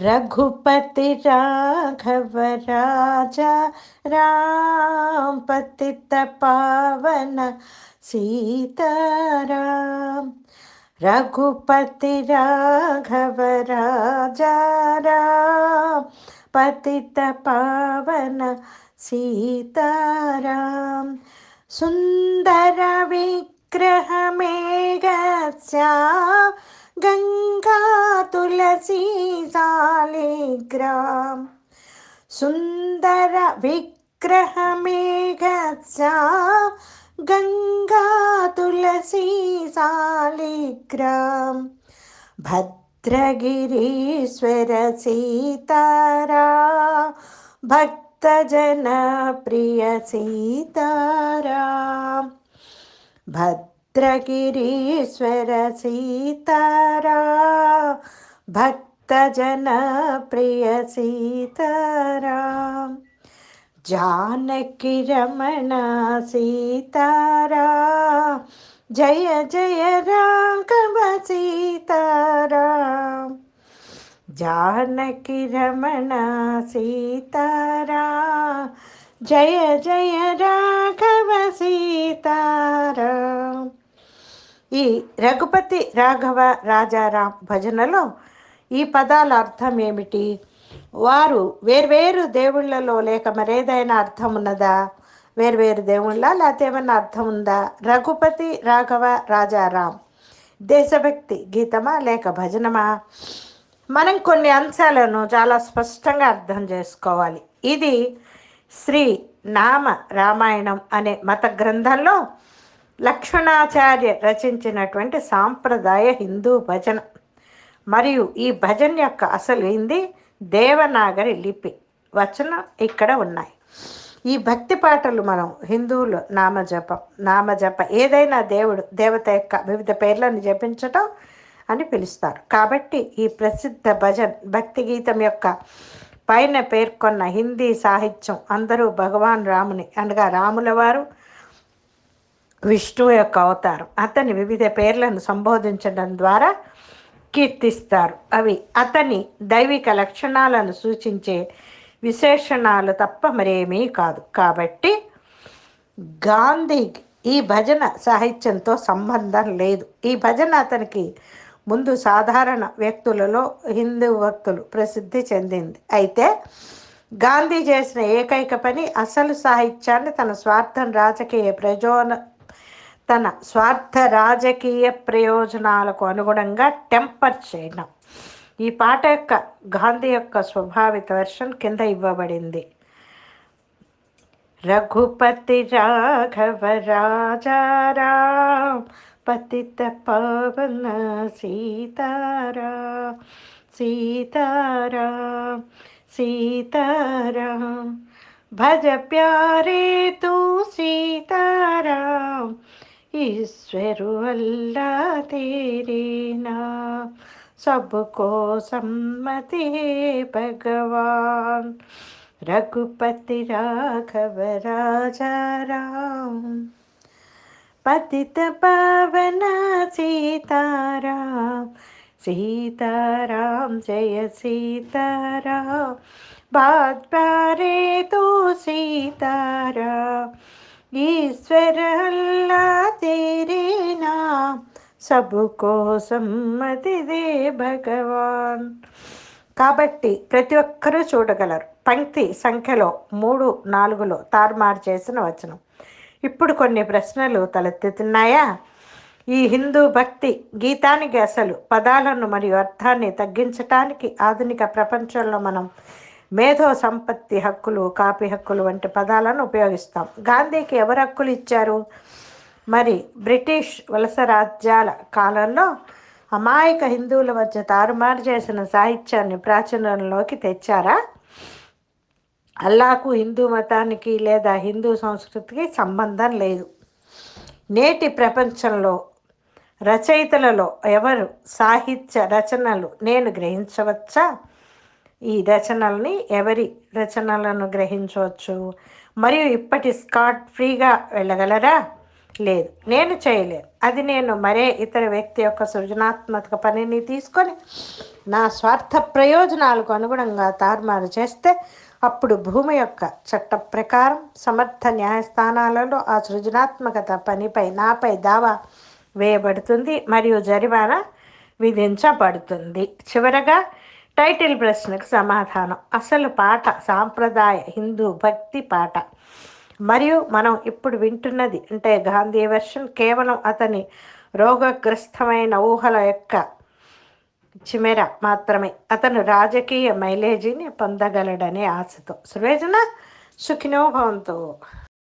रघुपति राघव राजा राम पतित पावन सीताराम। रघुपति राघव राजा राम पतित पावन सीताराम। सुन्दर विग्रह गंगा तुलसी सालिग्राम, सुंदर विग्रह मेघसा गंगा तुलसी सालिग्राम, भद्रगिरीश्वर सीतारा भक्तजन प्रिय सीतारा। भद्र गिरीश्वर सीतारा भक्तजन प्रिय सीताराम जानकी रमण सीतारा, जय जय राघव सीताराम जानकी रमण सीतारा, जय जय राघव सीता ఈ రఘుపతి రాఘవ రాజారాం భజనలో ఈ పదాల అర్థం ఏమిటి? వారు వేర్వేరు దేవుళ్ళలో లేక మరేదైనా అర్థం ఉన్నదా? వేర్వేరు దేవుళ్ళ? లేకపోతే ఏమన్నా అర్థం ఉందా? రఘుపతి రాఘవ రాజారాం దేశభక్తి గీతమా? లేక భజనమా? మనం కొన్ని అంశాలను చాలా స్పష్టంగా అర్థం చేసుకోవాలి. ఇది శ్రీ నామ రామాయణం అనే మత గ్రంథంలో లక్ష్మణాచార్య రచించినటువంటి సాంప్రదాయ హిందూ భజన. మరియు ఈ భజన యొక్క అసలు ఏంది? దేవనాగరి లిపి. వచనం ఇక్కడ ఉన్నాయి. ఈ భక్తి పాటలు మనం హిందువులు నామజపం నామజప ఏదైనా దేవుడు దేవత యొక్క వివిధ పేర్లను జపించటం అని పిలుస్తారు. కాబట్టి ఈ ప్రసిద్ధ భజన్ భక్తి గీతం యొక్క పైన పేర్కొన్న హిందీ సాహిత్యం అందరూ భగవాన్ రాముని అనగా రాముల వారు విష్ణు యొక్క అవతారం. అతని వివిధ పేర్లను సంబోధించడం ద్వారా కీర్తిస్తారు. అవి అతని దైవిక లక్షణాలను సూచించే విశేషణాలు తప్ప మరేమీ కాదు. కాబట్టి గాంధీ ఈ భజన సాహిత్యంతో సంబంధం లేదు. ఈ భజన అతనికి ముందు సాధారణ వ్యక్తులలో హిందూ భక్తులు ప్రసిద్ధి చెందింది. అయితే గాంధీ చేసిన ఏకైక పని అసలు సాహిత్యాన్ని తన స్వార్థం రాజకీయ ప్రయోజన తన స్వార్థ రాజకీయ ప్రయోజనాలకు అనుగుణంగా టెంపర్ చేయడం. ఈ పాట యొక్క గాంధీ యొక్క స్వభావిత వర్షన్ కింద ఇవ్వబడింది. రఘుపతి రాఘవ రాజారాం పతిత పవన సీతారా సీతారాం సీతారాం భజ ప్యారే తూ సీతారాం ईश्वरु अल्लाह तेरे नाम, सबको सम्मति भगवान। रघुपति राघव राजा राम, पतित पावन सीताराम सीताराम जय सीताराम। बात प्यारे तो सीताराम ईश्वर अल्लाह तेरे नाम సబుకో సమ్మతిదే భగవాన్ కాబట్టి ప్రతి ఒక్కరూ చూడగలరు పంక్తి సంఖ్యలో మూడు నాలుగులో తారుమారు చేసిన వచనం ఇప్పుడు కొన్ని ప్రశ్నలు తలెత్తుతున్నాయా ఈ హిందూ భక్తి గీతానికి అసలు పదాలను మరియు అర్థాన్ని తగ్గించటానికి ఆధునిక ప్రపంచంలో మనం మేధో సంపత్తి హక్కులు కాపీ హక్కులు వంటి పదాలను ఉపయోగిస్తాం. గాంధీకి ఎవరు హక్కులు ఇచ్చారు? మరి బ్రిటిష్ వలస రాజ్యాల కాలంలో అమాయక హిందువుల మధ్య తారుమారు చేసిన సాహిత్యాన్ని ప్రాచుర్యంలోకి తెచ్చారా? అల్లాకు హిందూ మతానికి లేదా హిందూ సంస్కృతికి సంబంధం లేదు. నేటి ప్రపంచంలో రచయితలలో ఎవరు సాహిత్య రచనలు నేను గ్రహించవచ్చా? ఈ రచనల్ని ఎవరి రచనలను గ్రహించవచ్చు? మరియు ఇప్పటి స్కాట్ ఫ్రీగా వెళ్ళగలరా? లేదు నేను చేయలేను. అది నేను మరే ఇతర వ్యక్తి యొక్క సృజనాత్మక పనిని తీసుకొని నా స్వార్థ ప్రయోజనాలకు అనుగుణంగా తారుమారు చేస్తే అప్పుడు భూమి యొక్క చట్ట ప్రకారం సమర్థ న్యాయస్థానాలలో ఆ సృజనాత్మకత పనిపై నాపై దావా వేయబడుతుంది మరియు జరిమానా విధించబడుతుంది. చివరగా టైటిల్ ప్రశ్నకు సమాధానం. అసలు పాట సాంప్రదాయ హిందూ భక్తి పాట. మరియు మనం ఇప్పుడు వింటున్నది అంటే గాంధీ వెర్షన్ కేవలం అతని రోగగ్రస్తమైన ఊహల యొక్క చిమెర మాత్రమే. అతను రాజకీయ మైలేజీని పొందగలడనే ఆశతో. సృవేజన సుఖినో భవంతు.